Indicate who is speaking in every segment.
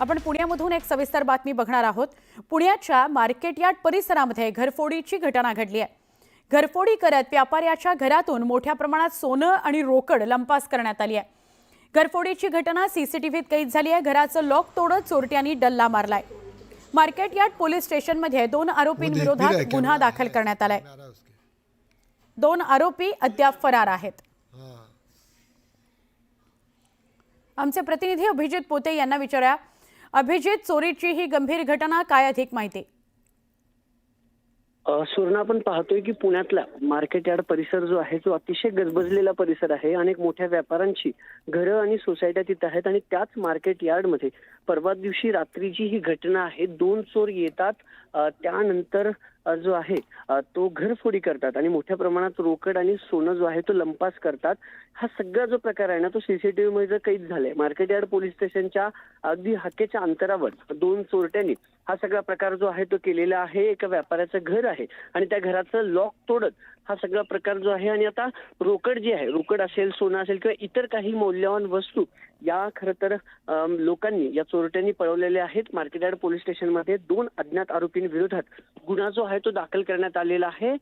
Speaker 1: आपण पुण्यामधून एक सविस्तर बातमी बघणार आहोत. पुण्याच्या मार्केट यार्ड परिसरामध्ये घरफोडीची घटना घडली आहे. घरफोडी करत व्यापाऱ्याच्या घरातून मोठ्या प्रमाणात सोनं आणि रोकड लंपास करण्यात आली आहे. घरफोडीची घटना सीसीटीव्हीत कैद झाली आहे. घराचं लॉक तोडत चोरट्यांनी डल्ला मारलाय. मार्केट यार्ड पोलीस स्टेशनमध्ये दोन आरोपींविरोधात गुन्हा दाखल करण्यात आलाय. दोन आरोपी अद्याप फरार आहेत. आमचे प्रतिनिधी अभिजित पोते यांना विचारूया. अभिजित चोरीची ही गंभीर घटना काय अधिक माहिती?
Speaker 2: अ, आपण पाहतोय की पुण्यातला मार्केट यार्ड परिसर जो आहे तो अतिशय गजबजलेला परिसर आहे अनेक मोठ्या व्यापाऱ्यांची घरं आणि सोसायट्या तिथं आहेत आणि त्याच मार्केट यार्डमध्ये परवा दिवशी रात्रीची ही घटना आहे. दोन चोर येतात. त्यानंतर जो आहे तो घरफोडी करतात आणि मोठ्या प्रमाणात रोकड आणि सोनं जो आहे तो लंपास करतात. हा सगळा जो प्रकार आहे ना तो सीसीटीव्ही मध्ये कैद झालाय मार्केट यार्ड पोलीस स्टेशनच्या अगदी हाकेच्या अंतरावर दोन चोरट्यांनी हा सगळा प्रकार जो आहे तो केलेला आहे. एका व्यापाऱ्याचं घर आहे आणि त्या घराचं लॉक तोडत हा सगळा प्रकार जो आहे आणि आता रोकड जी आहे रोकड असेल सोनं असेल किंवा इतर काही मौल्यवान वस्तू या खरं तर लोकांनी या चोरट्यांनी पळवलेल्या आहेत. मार्केट यार्ड पोलीस स्टेशनमध्ये दोन अज्ञात आरोपींविरोधात गुन्हा जो आहे तो दाखल करण्यात आलेला आहे.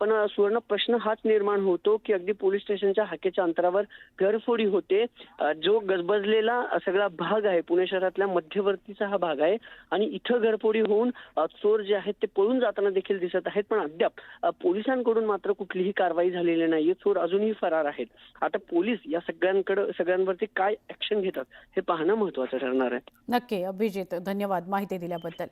Speaker 2: पण सुवर्ण प्रश्न हाच निर्माण होतो की अगदी पोलीस स्टेशनच्या हाकेच्या अंतरावर घरफोडी होते. जो गजबजलेला सगळा भाग आहे पुणे शहरातल्या मध्यवर्तीचा हा भाग आहे. आणि इथं घरफोडी होऊन चोर जे आहेत ते पळून जाताना देखील दिसत आहेत. पण अद्याप पोलिसांकडून मात्र कुठलीही कारवाई झालेली नाहीये. चोर अजूनही फरार आहेत. आता पोलीस या सगळ्यांकडे सगळ्यांवरती काय ऍक्शन घेतात. हे पाहणं महत्वाचं ठरणार आहे.
Speaker 1: नक्की अभिजित धन्यवाद माहिती दिल्याबद्दल.